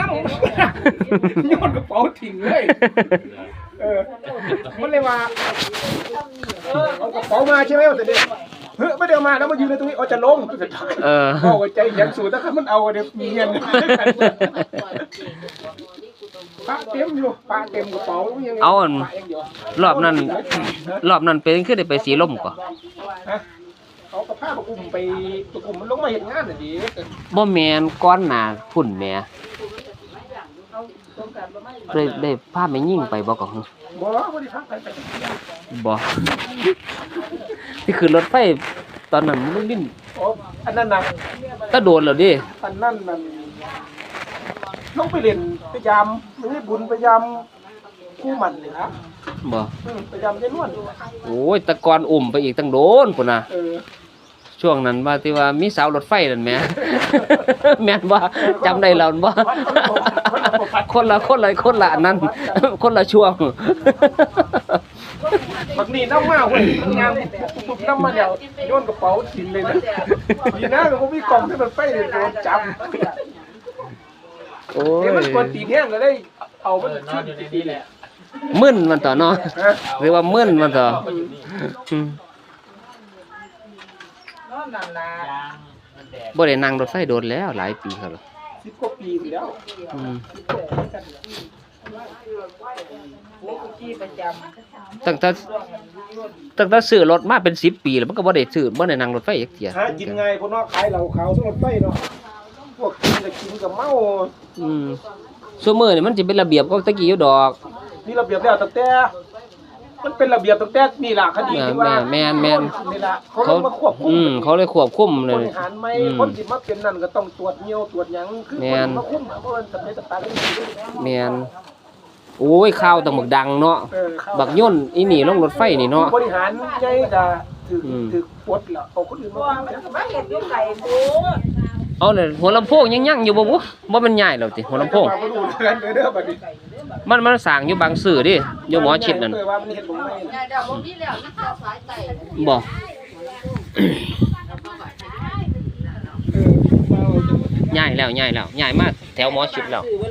น้ำโยนกระเป๋าทิ้งเลย เออ มันเลยว่าเออเอากระเป๋ามาใช่ไหมแต่เด็กเฮ้ยไม่ได้เอามาแล้วมายืนในตรงนี้เอาจะลงเออพ่อไว้ใจยังสูถ้ามันเอาเดี๋ยวเงียนปะเต็มอยู่ปะเต็มกระเป๋ายังเอาอันปะย่างเดียวรอบนั้น รอบนั้นเป็นคือได้ไปสีลมก่อนฮะเอากระพ้าประกุมไปประกุมมันลงมาเห็นงานน่ะดิบ่แม่นก้อนหน้าพุ่นแหม่ ได้ได้พาแม่ยิ่งไปบ่ก็ฮึบ่บ่ได้พักไปไปบ่ที่ขึ้นรถไฟตอนนั้นมันลิ้นโอ้อันนั้นน่ะตะโดนแล้วดิอันนั้นมันลงไปเล่นพยายามไม่ได้บุญพยายามกู้มันเลยนะบ่อืมพยายามจะนวดโอ้ยแตะกอนอุ่มไปอีกตั้งโดนพุ่นน่ะเออช่วงนั้นว่าที่ว่ามีสาวรถไฟนั่นแหมแม่นว่าจำได้แล้วบ่ คนละคนละคนละอันนั้นคนละช่วงบักนี่น้ำมาเว้ยมันงามปุ๊บน้ำมาแล้วโยนกระเป๋าทิ้งเลยนะดีนะก็มีกล่องที่มันไปเลยโดนจับโอ้เดี๋ยวมันยกวนตีนแห้งก็ได้เอามันขึ้นตีนแหละมึนมันต่อเนาะฮะหรือว่ามึนมันต่ออืมบ่ได้นั่งรถไฟโดนแล้วหลายปีครับล่ะ สิบกว่าปีไปแล้วอืมตั้งแต่ตั้งแต่ซื้อรถมาเป็น10ปีแล้วมันก็บ่ได้ซื้อบ่ได้นั่งรถไฟจักเที่ยหากินไงพวกนอกขายเหล้าขาวทุกรถไฟเนาะพวกกินก็กินกับเมาอืมซุมื้อนี่มันสิเป็นระเบียบก็ตะกี้อยู่ดอก นี่ระเบียบแล้วตั้งแต่ มันเป็นระเบียบตั้งแต่นี่ล่ะคดีที่ว่าแม่นแม่น นี่ล่ะเขาเขาต้องมาควบคุมอืมเขาเลยควบคุมเลบย ริหารไม่อืมคนที่มาเป็นนั่นก็ต้องตรวจเหี่ยวตรวจหยังคือแม่คนนมาคุมอะเพราะมันสมัยต่างๆก็มีแม่นโอ้ยข่าวต้องบักดังเนาะเออเข้า บักย่นอีนี่ลงรถไฟนี่เนาะ บริหารใหญ่ก็ถืออม ถือปลดแล้วเอาคนอื่นมาคุมมาเห็ดอยู่ไก่หมู เอาเลยหัวลำโพงยังยั่งอยู่บ่บุบ่มันใหญ่แล้วติหัวลำโพง มาดูนั่นเด้อบัดนี้มันมันสางอยู่บางสื่อดิอยู่หมอชิดนั่นเคยว่ามันเฮ็ดบ่ได้เดี๋ยวบ่มีแล้วมีแต่สายไก่บ่เออใหญ่แล้วใหญ่แล้วใหญ่มากแถวหมอชิดแล้ว ซื้อไว้